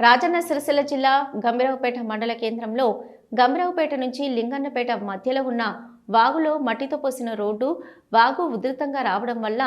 రాజన్న సిరిసిల్ల జిల్లా గంభీరావుపేట మండల కేంద్రంలో గంభీరావుపేట నుంచి లింగన్నపేట మధ్యలో ఉన్న వాగులో మట్టితో పోసిన రోడ్డు వాగు ఉధృతంగా రావడం వల్ల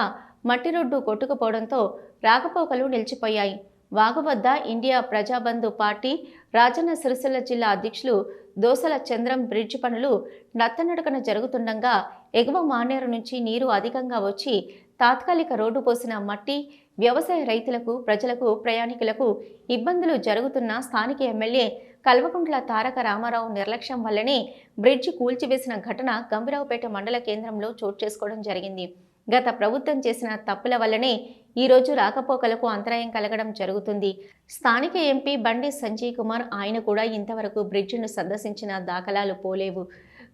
మట్టి రోడ్డు కొట్టుకుపోవడంతో రాకపోకలు నిలిచిపోయాయి. వాగువద్ద ఇండియా ప్రజాబంధు పార్టీ రాజన్న సిరిసిల్ల జిల్లా అధ్యక్షులు దోసల చంద్రం బ్రిడ్జ్ పనులు నత్తనడకన జరుగుతుండగా ఎగువ మానేరు నుంచి నీరు అధికంగా వచ్చి తాత్కాలిక రోడ్డు పోసిన మట్టి వ్యవసాయ రైతులకు ప్రజలకు ప్రయాణికులకు ఇబ్బందులు జరుగుతున్న స్థానిక ఎమ్మెల్యే కల్వకుంట్ల తారక రామారావు నిర్లక్ష్యం వల్లనే బ్రిడ్జి కూల్చివేసిన ఘటన గంభీరావుపేట మండల కేంద్రంలో చోటు చేసుకోవడం జరిగింది. గత ప్రభుత్వం చేసిన తప్పుల వల్లనే ఈ రోజు రాకపోకలకు అంతరాయం కలగడం జరుగుతుంది. స్థానిక ఎంపీ బండి సంజయ్ కుమార్ ఆయన కూడా ఇంతవరకు బ్రిడ్జ్ను సందర్శించిన దాఖలాలు పోలేవు.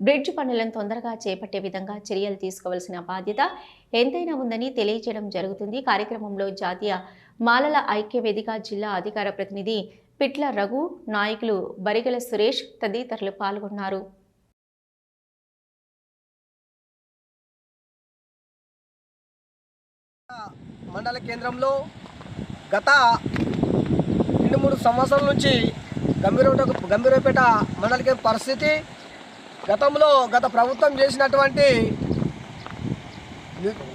బ్రిడ్జ్ పనులను తొందరగా చేపట్టే విధంగా చర్యలు తీసుకోవాల్సిన బాధ్యత ఎంతైనా ఉందని తెలియజేయడం జరుగుతుంది. కార్యక్రమంలో జాతీయ మాలల ఐక్య వేదిక జిల్లా అధికార ప్రతినిధి పిట్ల రఘు నాయకులు బరిగల సురేష్ తదితరులు పాల్గొన్నారు. మండల కేంద్రంలో గత రెండు మూడు సంవత్సరాల నుంచి గంభీరపేట గంభీరపేట మండల కేంద్ర పరిస్థితి గతంలో గత ప్రభుత్వం చేసినటువంటి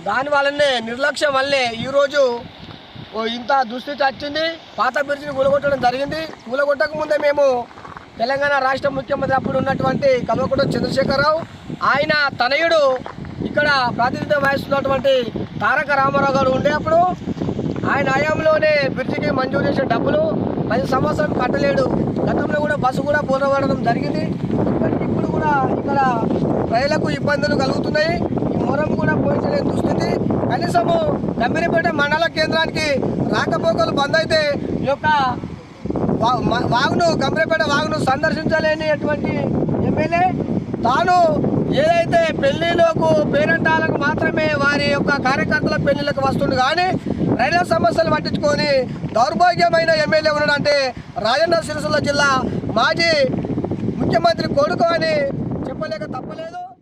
దాని వల్లనే నిర్లక్ష్యం వల్లే ఈరోజు ఓ ఇంత దుస్థితి వచ్చింది. పాత బ్రిడ్జిని కూలగొట్టడం జరిగింది. కూలగొట్టక ముందే మేము తెలంగాణ రాష్ట్ర ముఖ్యమంత్రి అప్పుడు ఉన్నటువంటి కల్వకుంట్ల చంద్రశేఖరరావు ఆయన తనయుడు ఇక్కడ ప్రాతినిధ్యం వహిస్తున్నటువంటి తారక రామారావు గారు ఉండేటప్పుడు ఆయన హయాంలోనే బ్రిడ్జికి మంజూరు చేసిన డబ్బులు పది సంవత్సరాలు కట్టలేడు. గతంలో కూడా బస్సు కూడా పూర్వపడడం జరిగింది. ఇప్పటికి ఇప్పుడు కూడా ఇక్కడ ప్రజలకు ఇబ్బందులు కలుగుతున్నాయి. ఈ మొరం కూడా పోయించలేని దుస్థితి. కనీసము గంభీరపేట మండల కేంద్రానికి రాకపోకలు బంద్ అయితే ఈ యొక్క వా- వాగును గంభీరపేట వాగును సందర్శించలేనిటువంటి ఎమ్మెల్యే తాను ఏదైతే పెళ్ళిలోకు పేరెంటాలకు మాత్రమే వారి యొక్క కార్యకర్తల పెళ్ళిలకు వస్తుండు కానీ రైల్వే సమస్యలు పట్టించుకొని దౌర్భాగ్యమైన ఎమ్మెల్యే ఉన్నాడంటే రాజన్న సిరిసిల్ల జిల్లా మాజీ ముఖ్యమంత్రి కొడుకు అని చెప్పలేక తప్పలేదు.